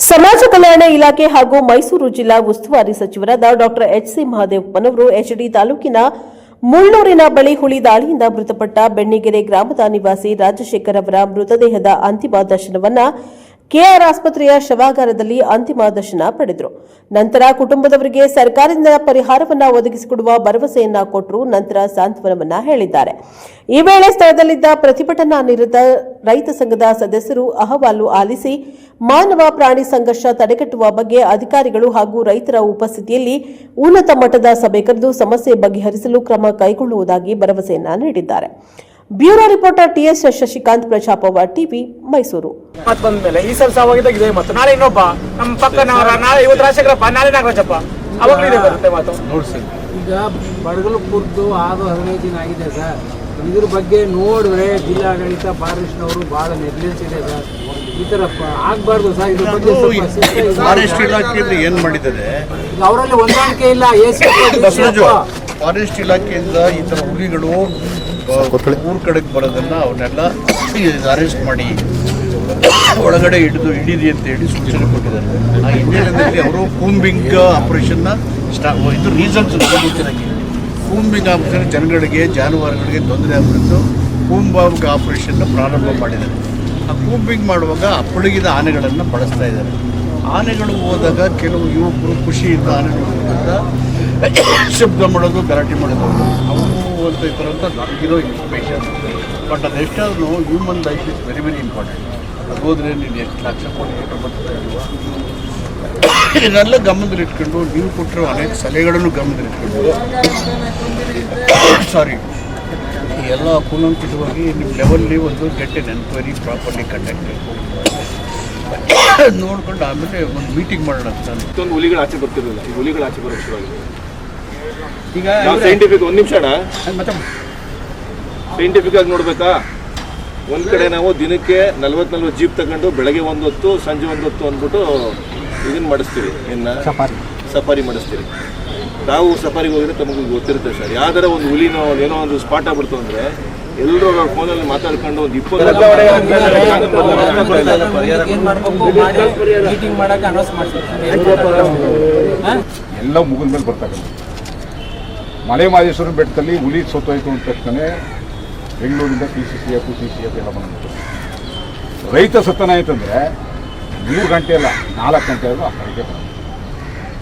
ಸಮಾಜ ಕಲ್ಯಾಣ ಇಲಾಖೆ ಹಾಗೂ ಮೈಸೂರು ಜಿಲ್ಲಾ ಉಸ್ತುವಾರಿ ಸಚಿವರಾದ ಡಾಕ್ಟರ್ ಎಚ್ ಸಿ ಮಹಾದೇವಪ್ಪನವರು ಎಚ್ಡಿ ತಾಲೂಕಿನ ಮುಳ್ಳೂರಿನ ಬಳಿ ಹುಳಿ ದಾಳಿಯಿಂದ ಮೃತಪಟ್ಟ ಬೆಣ್ಣಿಗೆರೆ ಗ್ರಾಮದ ನಿವಾಸಿ ರಾಜಶೇಖರ್ ಅವರ ಮೃತದೇಹದ ಅಂತಿಮ ದರ್ಶನವನ್ನ ಕೆಆರ್ ಆಸ್ಪತ್ರೆಯ ಶವಾಗಾರದಲ್ಲಿ ಅಂತಿಮ ದರ್ಶನ ಪಡೆದರು. ನಂತರ ಕುಟುಂಬದವರಿಗೆ ಸರ್ಕಾರದಿಂದ ಪರಿಹಾರವನ್ನು ಒದಗಿಸಿಕೊಡುವ ಭರವಸೆಯನ್ನ ಕೊಟ್ಟರು ನಂತರ ಸಾಂತ್ವನವನ್ನ ಹೇಳಿದ್ದಾರೆ. ಈ ವೇಳೆ ಸ್ಥಳದಲ್ಲಿದ್ದ ಪ್ರತಿಭಟನಾ ನಿರತ ರೈತ ಸಂಘದ ಸದಸ್ಯರು ಅಹವಾಲು ಆಲಿಸಿ, ಮಾನವ ಪ್ರಾಣಿ ಸಂಘರ್ಷ ತಡೆಗಟ್ಟುವ ಬಗ್ಗೆ ಅಧಿಕಾರಿಗಳು ಹಾಗೂ ರೈತರ ಉಪಸ್ಥಿತಿಯಲ್ಲಿ ಉನ್ನತ ಮಟ್ಟದ ಸಭೆ ಕರೆದು ಸಮಸ್ಯೆ ಬಗೆಹರಿಸಲು ಕ್ರಮ ಕೈಗೊಳ್ಳುವುದಾಗಿ ಭರವಸೆಯನ್ನ ನೀಡಿದ್ದಾರೆ. Bureau reporter T S Shashikant ಪ್ರಜಾಪವ TV Mysuru. ಮತ್ ಬಂದ್ಮೇಲೆ ಈ ಸಲ ಸಾವಾಗಿದ್ದಾಗ ಇದೆ ಮತ್ತು ನಾಳೆ ಇನ್ನೊಬ್ಬ ನಮ್ಮ ಪಕ್ಕನವರ ನಾಳೆ ಇವತ್ತು ರಾಜಶೇಖರಪ್ಪ ನಾಳೆ ನಾಗರಾಜಪ್ಪ. ಅವಾಗಲೂ ಇದೆ ಬರುತ್ತೆ ಮಾತು. ಈಗ ಬಡಗಲು ಕುರ್ದು ಆರು ಹದಿನೈದು ದಿನ ಆಗಿದೆ ಸರ್. ಇದ್ರ ಬಗ್ಗೆ ನೋಡಿದ್ರೆ ಜಿಲ್ಲಾಡಳಿತ ಫಾರೆಸ್ಟ್ನವರು ಭಾಳ ನೆಗ್ಲೆನ್ಸ್ ಇದೆ ಸರ್. ಈ ಥರ ಆಗ್ಬಾರ್ದು ಸರ್. ಇದ್ರ ಬಗ್ಗೆ ಸ್ವಲ್ಪ ಶಿಸ್ತು ಇಲ್ಲ. ಫಾರೆಸ್ಟ್ ಇಲಾಖೆಯಿಂದ ಏನ್ ಮಾಡಿದ್ದಾರೆ? ಅವರಲ್ಲಿ ಹೊಂದಾಣಿಕೆ ಇಲ್ಲ. ಎ ಸಿ ಬಸವರಾಜು ಫಾರೆಸ್ಟ್ ಇಲಾಖೆಯಿಂದ ಈ ತರ ಹುಲಿಗಳು ಊರ್ ಕಡೆಗೆ ಬರೋದನ್ನ ಅವನ್ನೆಲ್ಲ ಅರೆಸ್ಟ್ ಮಾಡಿ ಒಳಗಡೆ ಹಿಡಿದು ಹಿಡಿದಿ ಅಂತ ಹೇಳಿ ಸೂಚನೆ ಕೊಟ್ಟಿದ್ದಾರೆ. ಆ ಹಿನ್ನೆಲೆಯಲ್ಲಿ ಅವರು ಕೂಂಬಿಂಗ್ ಆಪರೇಷನ್ ಸ್ಟಾ ಇದು ರೀಸನ್ಸ್ ಕೂಂಬಿಂಗ್ ಆಪರೇಷನ್ ಜನಗಳಿಗೆ, ಜಾನುವಾರುಗಳಿಗೆ ತೊಂದರೆ ಆಗ್ಬಿಟ್ಟು ಕೂಂಬಾಂಗ್ ಆಪರೇಷನ್ ಪ್ರಾರಂಭ ಮಾಡಿದ್ದಾರೆ. ಆ ಕೂಂಬಿಂಗ್ ಮಾಡುವಾಗ ಅಪ್ಪಳಗಿದ ಆನೆಗಳನ್ನು ಬಳಸ್ತಾ ಇದ್ದಾರೆ. ಆನೆಗಳು ಹೋದಾಗ ಕೆಲವು ಯುವಕರು ಖುಷಿಯಿಂದ ಆನೆಗಳು ಹೋದಾಗ ಶಬ್ದ ಮಾಡೋದು, ಗಲಾಟೆ ಮಾಡೋದು. ಅವು ಈ ಥರ ಅಂತ ನಮಗಿರೋ information but ಅದೆಷ್ಟಾದ್ರೂ human life is very very important ಅದು ಹೋದರೆ ನೀನು ಎಷ್ಟು ಲಕ್ಷ ಕೋಟಿ ಬರ್ತದೆ ಇದನ್ನೆಲ್ಲ ಗಮನದಲ್ಲಿಟ್ಕೊಂಡು ನೀವು ಕೊಟ್ಟಿರೋ ಅನೇಕ ಸಲಹೆಗಳನ್ನು ಗಮನದಲ್ಲಿಟ್ಕೊಂಡು ಸಾರಿ ಎಲ್ಲ ಕೂಲಂಕುಷವಾಗಿ ನಿಮ್ಮ ಲೆವೆಲ್ಲಿ ಒಂದು get an enquiry properly conduct ನೋಡ್ಕೊಂಡು ಆಮೇಲೆ ಒಂದು ಮೀಟಿಂಗ್ ಮಾಡೋಣ ಅಂತ. ಇಷ್ಟೊಂದು ಹುಲಿಗಳು ಆಚೆ ಬರ್ತಿರಲಿಲ್ಲ. ಈ ಹುಲಿಗಳು ಆಚೆ ಬರೋ ಶುರುವಾಗಿದೆ. ಈಗ ನಾವು ಸೈಂಟಿಫಿಕ್ ಒಂದು ನಿಮಿಷ ಸೈಂಟಿಫಿಕ್ ಆಗಿ ನೋಡ್ಬೇಕಾ? ಒಂದ್ ಕಡೆ ನಾವು ದಿನಕ್ಕೆ ನಲ್ವತ್ ನಲ್ವತ್ತು ಜೀಪ್ ತಗೊಂಡು ಬೆಳಗ್ಗೆ ಒಂದು ಹೊತ್ತು ಸಂಜೆ ಒಂದು ಹೊತ್ತು ಅಂದ್ಬಿಟ್ಟು ಇದನ್ನ ಮಾಡಿಸ್ತೀವಿ. ಇನ್ನ ಸಫಾರಿ. ಮಾಡಿಸ್ತೀವಿ. ತಾವು ಸಫಾರಿಗೆ ಹೋಗಿದ್ರೆ ತಮಗೂ ಗೊತ್ತಿರುತ್ತೆ ಸರ್. ಯಾವ್ದಾರ ಒಂದು ಹುಲಿನೋ ಏನೋ ಒಂದು ಸ್ಪಾಟ್ ಆಗ್ಬಿಡ್ತು ಅಂದ್ರೆ ಎಲ್ಲರೂ ಫೋನಲ್ಲಿ ಮಾತಾಡ್ಕೊಂಡು ಒಂದು ಇಪ್ಪತ್ತು ಎಲ್ಲ ಮುಗಿದ ಮೇಲೆ ಬರ್ತಕ್ಕಂಥ ಮಲೆ ಮಹದೇಶ್ವರನ ಬೆಟ್ಟದಲ್ಲಿ ಹುಲಿ ಸೋತೋಯ್ತು ಅಂದ ತಕ್ಷಣ ಬೆಂಗಳೂರಿಂದ P C C F C C F ಎಲ್ಲ ಬಂದ್ಬಿಟ್ಟು ರೈತ ಸತ್ತನಾಯ್ತಂದ್ರೆ ಮೂರು ಗಂಟೆ ಅಲ್ಲ, ನಾಲ್ಕು ಗಂಟೆ ಅಲ್ಲ ಆ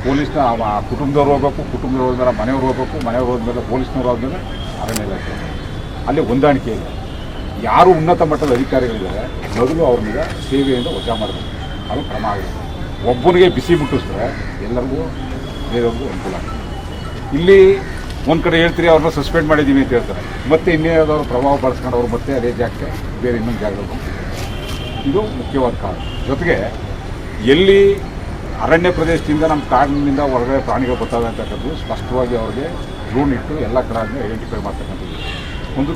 ಪೊಲೀಸ್ನ ಆ ಕುಟುಂಬದವ್ರು ಹೋಗ್ಬೇಕು, ಕುಟುಂಬದವ್ರು ಹೋದ್ಮೇಲೆ ಮನೆಯವ್ರು ಹೋಗ್ಬೇಕು, ಮನೆಯವ್ರು ಹೋದ್ಮೇಲೆ ಪೊಲೀಸ್ನವ್ರು ಹೋದ್ಮೇಲೆ ಅರಣ್ಯ ಇಲಾಖೆ ಅಲ್ಲಿ ಹೊಂದಾಣಿಕೆ ಇಲ್ಲ. ಯಾರು ಉನ್ನತ ಮಟ್ಟದ ಅಧಿಕಾರಿಗಳಿದ್ದಾರೆ, ಮೊದಲು ಅವ್ರನ್ನ ಸೇವೆಯಿಂದ ವಜಾ ಮಾಡಬೇಕು. ಅದು ಕ್ರಮ ಆಗಿದೆ ಒಬ್ಬನಿಗೆ ಬಿಸಿ ಮುಟ್ಟಿಸಿದ್ರೆ ಎಲ್ಲರಿಗೂ, ಬೇರೆಯವ್ರಿಗೂ ಅನುಕೂಲ ಇಲ್ಲಿ ಒಂದು ಕಡೆ ಹೇಳ್ತೀರಿ, ಅವ್ರನ್ನ ಸಸ್ಪೆಂಡ್ ಮಾಡಿದ್ದೀವಿ ಅಂತ ಹೇಳ್ತಾರೆ. ಮತ್ತೆ ಇನ್ನೇನಾದ್ರು ಪ್ರಭಾವ ಬಳಸ್ಕೊಂಡು ಅವ್ರು ಮತ್ತೆ ಅದೇ ಜಾಗಕ್ಕೆ ಬೇರೆ ಇನ್ನೊಂದು ಹೋಗ್ತಾರೆ. ಇದು ಮುಖ್ಯವಾದ ಕಾರಣ. ಜೊತೆಗೆ ಎಲ್ಲಿ ಅರಣ್ಯ ಪ್ರದೇಶದಿಂದ ನಮ್ಮ ಕಾಡಿನಿಂದ ಹೊರಗಡೆ ಪ್ರಾಣಿಗಳು ಬರ್ತವೆ ಅಂತಕ್ಕಂಥದ್ದು ಸ್ಪಷ್ಟವಾಗಿ ಅವ್ರಿಗೆ ಡ್ರೋನ್ ಇಟ್ಟು ಎಲ್ಲ ಕಡೆ ಐಡೆಂಟಿಫೈ ಮಾಡ್ತಕ್ಕಂಥದ್ದು. ಒಂದು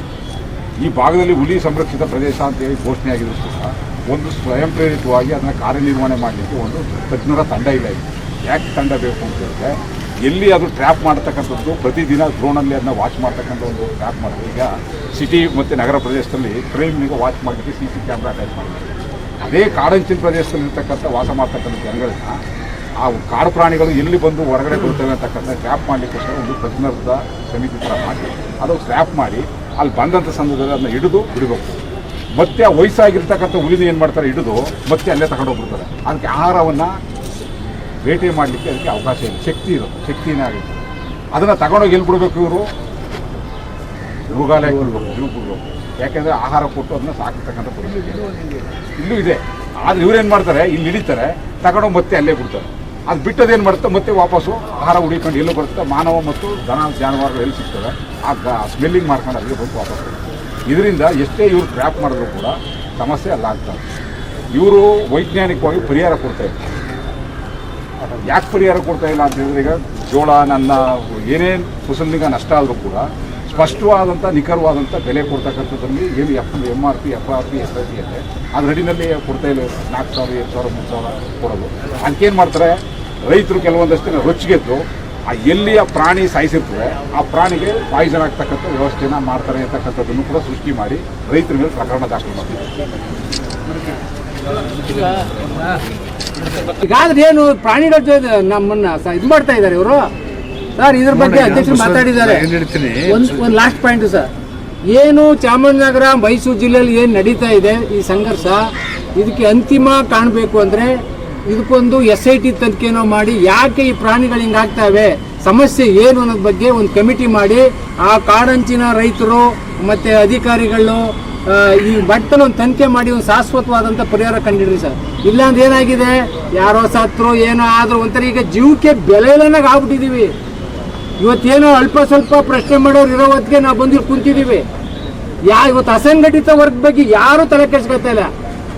ಈ ಭಾಗದಲ್ಲಿ ಹುಲಿ ಸಂರಕ್ಷಿತ ಪ್ರದೇಶ ಅಂತ ಹೇಳಿ ಘೋಷಣೆ ಆಗಿದ್ರು ಕೂಡ ಒಂದು ಸ್ವಯಂ ಪ್ರೇರಿತವಾಗಿ ಅದನ್ನು ಕಾರ್ಯನಿರ್ವಹಣೆ ಮಾಡಲಿಕ್ಕೆ ಒಂದು ತಜ್ಞರ ತಂಡ ಇಲ್ಲ ಯಾಕೆ ತಂಡ ಬೇಕು ಅಂತ ಹೇಳಿದ್ರೆ ಎಲ್ಲಿ ಅದು ಟ್ರ್ಯಾಪ್ ಮಾಡ್ತಕ್ಕಂಥದ್ದು, ಪ್ರತಿದಿನ ಡ್ರೋನಲ್ಲಿ ಅದನ್ನ ವಾಚ್ ಮಾಡ್ತಕ್ಕಂಥ ಒಂದು ಟ್ರ್ಯಾಪ್ ಮಾಡಿದ್ರೆ ಈಗ ಸಿಟಿ ಮತ್ತು ನಗರ ಪ್ರದೇಶದಲ್ಲಿ ಕ್ರೈಮ್ನಿಗೆ ವಾಚ್ ಮಾಡಲಿಕ್ಕೆ ಸಿ ಸಿ ಕ್ಯಾಮ್ರಾ ಅಟ್ಯಾಚ್ ಮಾಡ್ತೀವಿ ಅದೇ ಕಾಡಂಚಿನ ಪ್ರದೇಶದಲ್ಲಿ ಇರ್ತಕ್ಕಂಥ ವಾಸ ಮಾಡ್ತಕ್ಕಂಥ ಜನಗಳನ್ನ ಆ ಕಾಡು ಪ್ರಾಣಿಗಳು ಎಲ್ಲಿ ಬಂದು ಹೊರಗಡೆ ಬರ್ತವೆ ಅಂತಕ್ಕಂಥ ಟ್ರ್ಯಾಪ್ ಮಾಡಲಿಕ್ಕೋಸ್ಕರ ಒಂದು ತಜ್ಞರದ ಸಮಿತಿ ಥರ ಮಾಡಿ ಅದು ಟ್ರ್ಯಾಪ್ ಮಾಡಿ ಅಲ್ಲಿ ಬಂದಂಥ ಸಂದರ್ಭದಲ್ಲಿ ಅದನ್ನ ಹಿಡಿದು ಬಿಡಬೇಕು. ಮತ್ತೆ ಆ ವಯಸ್ಸಾಗಿರ್ತಕ್ಕಂಥ ಉಳಿದು ಏನು ಮಾಡ್ತಾರೆ, ಹಿಡಿದು ಮತ್ತೆ ಅಲ್ಲೇ ತಗೊಂಡೋಗ್ಬಿಡ್ತಾರೆ. ಅದಕ್ಕೆ ಆಹಾರವನ್ನು ಬೇಟೆ ಮಾಡಲಿಕ್ಕೆ ಅದಕ್ಕೆ ಅವಕಾಶ ಇಲ್ಲ. ಶಕ್ತಿ ಇರೋದು, ಶಕ್ತಿನೇ ಆಗುತ್ತೆ. ಅದನ್ನು ತಗೊಂಡೋಗಿ ಎಲ್ಲಿ ಬಿಡಬೇಕು ಇವರು? ಮೃಗಾಲಯಕ್ಕೆ ಬಿಡಬೇಕು ನೀವು ಬಿಡಬೇಕು. ಯಾಕೆಂದರೆ ಆಹಾರ ಕೊಟ್ಟು ಅದನ್ನ ಸಾಕಿರ್ತಕ್ಕಂಥ ಪರಿಸ್ಥಿತಿ ಇಲ್ಲೂ ಇದೆ. ಆದರೆ ಇವ್ರೇನು ಮಾಡ್ತಾರೆ? ಇಲ್ಲಿ ಹಿಡಿತಾರೆ, ತಗೊಂಡೋಗಿ ಮತ್ತೆ ಅಲ್ಲೇ ಬಿಡ್ತಾರೆ. ಅದು ಬಿಟ್ಟದೇನು ಮಾಡುತ್ತೆ ಮತ್ತೆ ವಾಪಸ್ಸು ಆಹಾರ ಹುಡಿಕೊಂಡು ಎಲ್ಲೂ ಬರುತ್ತೆ. ಮಾನವ ಮತ್ತು ದನ ಜಾನುವಾರುಗಳು ಎಲ್ಲಿ ಸಿಗ್ತವೆ? ಆ ಸ್ಮೆಲ್ಲಿಂಗ್ ಮಾಡ್ಕೊಂಡು ಅಲ್ಲಿಗೆ ಬಂದು ವಾಪಸ್ ಇದರಿಂದ ಎಷ್ಟೇ ಇವ್ರು ಟ್ರ್ಯಾಪ್ ಮಾಡಿದ್ರು ಕೂಡ ಸಮಸ್ಯೆ ಅಲ್ಲ ಆಗ್ತದೆ ಇವರು ವೈಜ್ಞಾನಿಕವಾಗಿ ಪರಿಹಾರ ಕೊಡ್ತಾ ಇದ್ದಾರೆ. ಯಾಕೆ ಪರಿಹಾರ ಕೊಡ್ತಾ ಇಲ್ಲ ಅಂತ ಹೇಳಿದ್ರೆ ಈಗ ಜೋಳ, ನನ್ನ ಏನೇನು ಫಸಲಿಗೆ ನಷ್ಟ ಆದರೂ ಕೂಡ ಸ್ಪಷ್ಟವಾದಂಥ ನಿಖರವಾದಂಥ ಬೆಲೆ ಕೊಡ್ತಕ್ಕಂಥದ್ರಲ್ಲಿ ಏನು F M R P F R P S I P ಇದೆ. ಅದು ರೆಡಿನಲ್ಲಿ ಕೊಡ್ತಾ ಇಲ್ಲ. ನಾಲ್ಕು ಸಾವಿರ ಎರಡು ಸಾವಿರ, ಮೂರು ಸಾವಿರ ಕೊಡೋದು. ಅದಕ್ಕೇನು ಮಾಡ್ತಾರೆ? ರೈತರು ಕೆಲವೊಂದಷ್ಟು ರೊಚ್ಚಿಗೆದ್ದು ಆ ಎಲ್ಲಿಯ ಪ್ರಾಣಿ ಸಾಯಿಸಿರ್ತದೆ, ಆ ಪ್ರಾಣಿಗೆ ಪಾಯ್ಸನ್ ಆಗ್ತಕ್ಕಂಥ ವ್ಯವಸ್ಥೆನ ಮಾಡ್ತಾರೆ ಅಂತಕ್ಕಂಥದ್ದನ್ನು ಕೂಡ ಸೃಷ್ಟಿ ಮಾಡಿ ರೈತರ ಮೇಲೆ ಪ್ರಕರಣ ದಾಖಲು ಮಾಡ್ತಾರೆ ಈಗಾದ್ರೆ ಏನು ಪ್ರಾಣಿಗಳ ಜೊತೆ ನಮ್ಮನ್ನ ಇದು ಮಾಡ್ತಾ ಇದ್ದಾರೆ ಇವರು. ಸರ್ ಇದ್ರ ಬಗ್ಗೆ ಅಧ್ಯಕ್ಷರು ಮಾತಾಡಿದ್ದಾರೆ. ಒಂದು ಲಾಸ್ಟ್ ಪಾಯಿಂಟ್ ಸರ್. ಏನು ಚಾಮರಾಜನಗರ ಮೈಸೂರು ಜಿಲ್ಲೆಯಲ್ಲಿ ಏನು ನಡೀತಾ ಇದೆ ಈ ಸಂಘರ್ಷ? ಇದಕ್ಕೆ ಅಂತಿಮ ಕಾಣಬೇಕು ಅಂದ್ರೆ ಇದಕ್ಕೊಂದು ಎಸ್ ಐ ಟಿ ತನಿಖೆನೋ ಮಾಡಿ ಯಾಕೆ ಈ ಪ್ರಾಣಿಗಳು ಹಿಂಗಾಗ್ತವೆ, ಸಮಸ್ಯೆ ಏನು ಅನ್ನೋದ್ ಬಗ್ಗೆ ಒಂದು ಕಮಿಟಿ ಮಾಡಿ, ಆ ಕಾಡಂಚಿನ ರೈತರು ಮತ್ತೆ ಅಧಿಕಾರಿಗಳು ಈ ಬಟ್ಟನ ಒಂದು ತನಿಖೆ ಮಾಡಿ ಒಂದು ಶಾಶ್ವತವಾದಂಥ ಪರಿಹಾರ ಕಂಡಿಡ್ರಿ ಸರ್. ಇಲ್ಲಾಂದ್ರೆ ಏನಾಗಿದೆ? ಯಾರೋ ಸತ್ರು ಏನೋ ಆದ್ರೂ ಒಂಥರ ಈಗ ಜೀವಕ್ಕೆ ಬೆಲೆ ಇಲ್ಲನಾಗ ಆಗ್ಬಿಟ್ಟಿದೀವಿ. ಇವತ್ತೇನೋ ಅಲ್ಪ ಸ್ವಲ್ಪ ಪ್ರಶ್ನೆ ಮಾಡೋರು ಇರೋ ಹೊತ್ತಿಗೆ ನಾವು ಬಂದು ಕುಂತಿದೀವಿ. ಯಾ, ಇವತ್ತು ಅಸಂಘಟಿತ ವರ್ಗ ಬಗ್ಗೆ ಯಾರು ತಲೆ ಕೆಡ್ಸ್ಕೊತಾ ಇಲ್ಲ.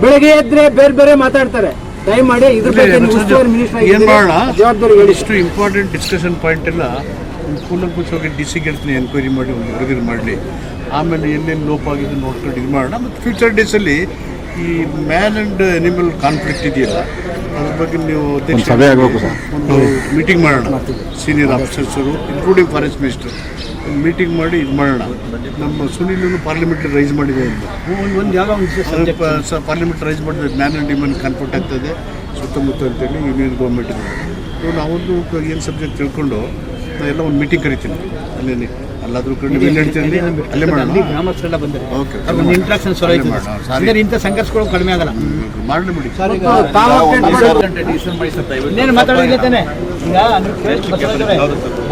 ಬೆಳಗ್ಗೆ ಎದ್ರೆ ಬೇರೆ ಬೇರೆ ಮಾತಾಡ್ತಾರೆ. ದಯಮಾಡಿ ಇದ್ರ ಬಗ್ಗೆ ಮಿನಿಸ್ಟರ್ ಮಾಡೋಣ? ಇಷ್ಟು ಇಂಪಾರ್ಟೆಂಟ್ ಡಿಸ್ಕಷನ್ ಪಾಯಿಂಟ್ ಎಲ್ಲ ಕೂಲಂಕುಷವಾಗಿ ಡಿ ಸಿ ಹೇಳ್ತೀನಿ ಎನ್ಕ್ವೈರಿ ಮಾಡಿ ಒಂದು ವರದಿ ಮಾಡಲಿ. ಆಮೇಲೆ ಎಲ್ಲೆಲ್ಲಿ ಲೋಪ ಆಗಿದೆ ನೋಡ್ಕೊಂಡು ಇದು ಮಾಡೋಣ. ಮತ್ತು ಫ್ಯೂಚರ್ ಡೇಸಲ್ಲಿ ಈ ಮ್ಯಾನ್ ಆ್ಯಂಡ್ ಅನಿಮಲ್ ಕಾನ್ಫ್ಲಿಕ್ಟ್ ಇದೆಯಲ್ಲ ಅದ್ರ ಬಗ್ಗೆ ನೀವು. ಒಂದು ಮೀಟಿಂಗ್ ಮಾಡೋಣ. ಸೀನಿಯರ್ ಆಫೀಸರ್ಸರು ಇನ್ಕ್ಲೂಡಿಂಗ್ ಫಾರೆಸ್ಟ್ ಮಿನಿಸ್ಟರ್ ಮೀಟಿಂಗ್ ಮಾಡಿ ಇದು ಮಾಡೋಣ. ನಮ್ಮ ಸುನೀಲ್ ಪಾರ್ಲಿಮೆಂಟ್ ರೈಸ್ ಮಾಡಿದೆ ಸ್ವಲ್ಪ ಪಾರ್ಲಿಮೆಂಟ್ ರೈಸ್ ಮಾಡಿದ್ರೆ ಮ್ಯಾನ್ ಆ್ಯಂಡ್ ಡಿಮನ್ ಕಾನ್ಫ್ಲಿಕ್ಟ್ ಆಗ್ತದೆ. ಸುತ್ತಮುತ್ತ ಅಂತೇಳಿ ಯೂನಿಯನ್ ಗೌರ್ಮೆಂಟ್ ಸೊ ನಾವೊಂದು ಏನು ಸಬ್ಜೆಕ್ಟ್ ತಿಳ್ಕೊಂಡು ನಾ ಎಲ್ಲ ಒಂದು ಮೀಟಿಂಗ್ ಕರಿತೀನಿ. ಅಲ್ಲೇ ಅಲ್ಲೇ ಮಾಡೋಣ. ಗ್ರಾಮಸ್ಥರೆಲ್ಲ ಬಂದರೆ ಇಂಟ್ರಾಕ್ಷನ್ ಅಂದ್ರೆ ಇಂಥ ಸಂಘರ್ಷಗಳು ಕಡಿಮೆ ಆಗಲ್ಲ. ಮಾಡಲಿ. ಇನ್ನೇನು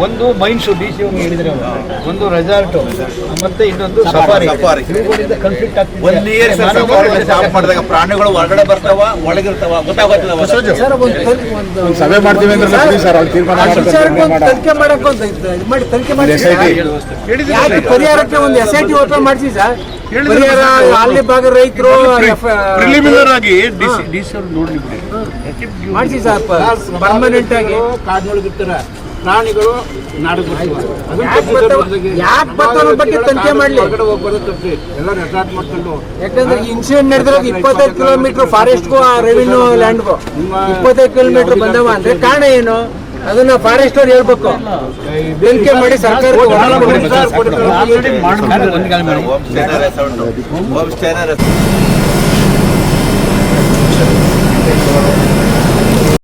ಒಂದು ಮೈನ್ಸ್ ಡಿ ಸಿ ಹೇಳಿದ್ರೆ. ಒಂದು ರೆಸಾರ್ಟ್ ಮತ್ತೆ ಇನ್ನೊಂದು ಸಫಾರಿ. ಕಾನ್ಫ್ಲಿಕ್ಟ್ ಆಗ್ತಿದೆ. ಮಾಡಿದಾಗ ಪ್ರಾಣಿಗಳು ಹೊರಗಡೆ ಬರ್ತಾವ ಒಳಗಿರ್ತಾವ ಗೊತ್ತಾಗೋದಿಲ್ಲ ಸರ್ ಒಂದು ತನಿ- ಒಂದು ಸಭೆ ಮಾಡ್ತೀವಿ ಅಂದ್ರೆ ಮಾಡಿ ತನಿಖೆ ಮಾಡಿ. ಯಾಕೆ ಪರಿಹಾರಕ್ಕೆ ಒಂದು ಎಸ್ ಐ ಟಿ ಓಪನ್ ಮಾಡಿಸಿ ಸರ್. ಪರಿಹಾರ ಅಲ್ಲಿ ಭಾಗ ರೈತರು ಪ್ರಿಲಿಮಿನರ್ ಆಗಿ ಯಾಕೆ ನೀವು- ಮಾಡಿಸಿ ಸರ್ ಪರ್ಮನೆಂಟ್ ಆಗಿ. ಕಾಡಿನೊಳಗಿರ್ತಾರೆ. ಪ್ರಾಣಿಗಳು ನಾಡಿಗೆ ಯಾಕೆ ಬರ್ತಾವ- ಯಾಕೆ ಬರ್ತಾವ ಬಗ್ಗೆ ತನಿಖೆ ಮಾಡಲಿ. ಎಲ್ಲ ರೆಸಾರ್ಟ್ ಮಾಡ್ಕೊಂಡು. ಯಾಕಂದ್ರೆ ಇನ್ಸಿಡೆಂಟ್ ನಡೆದಿರೋದು ಇಪ್ಪತ್ತೈದು ಕಿಲೋಮೀಟರ್ ಫಾರೆಸ್ಟ್ ಆ ರೆವಿನ್ಯೂ ಲ್ಯಾಂಡ್ಗೂ ಇಪ್ಪತ್ತೈದು ಕಿಲೋಮೀಟರ್ ಬಂದವ ಅಂದ್ರೆ ಕಾರಣ ಏನು? ಅದನ್ನ ಫಾರೆಸ್ಟ್ ಅವ್ರು ಹೇಳ್ಬೇಕು. ಬೆಂಕಿ ಮಾಡಿ ಸರ್ಕಾರ. ಹೋಮ್ ಸ್ಟೇನ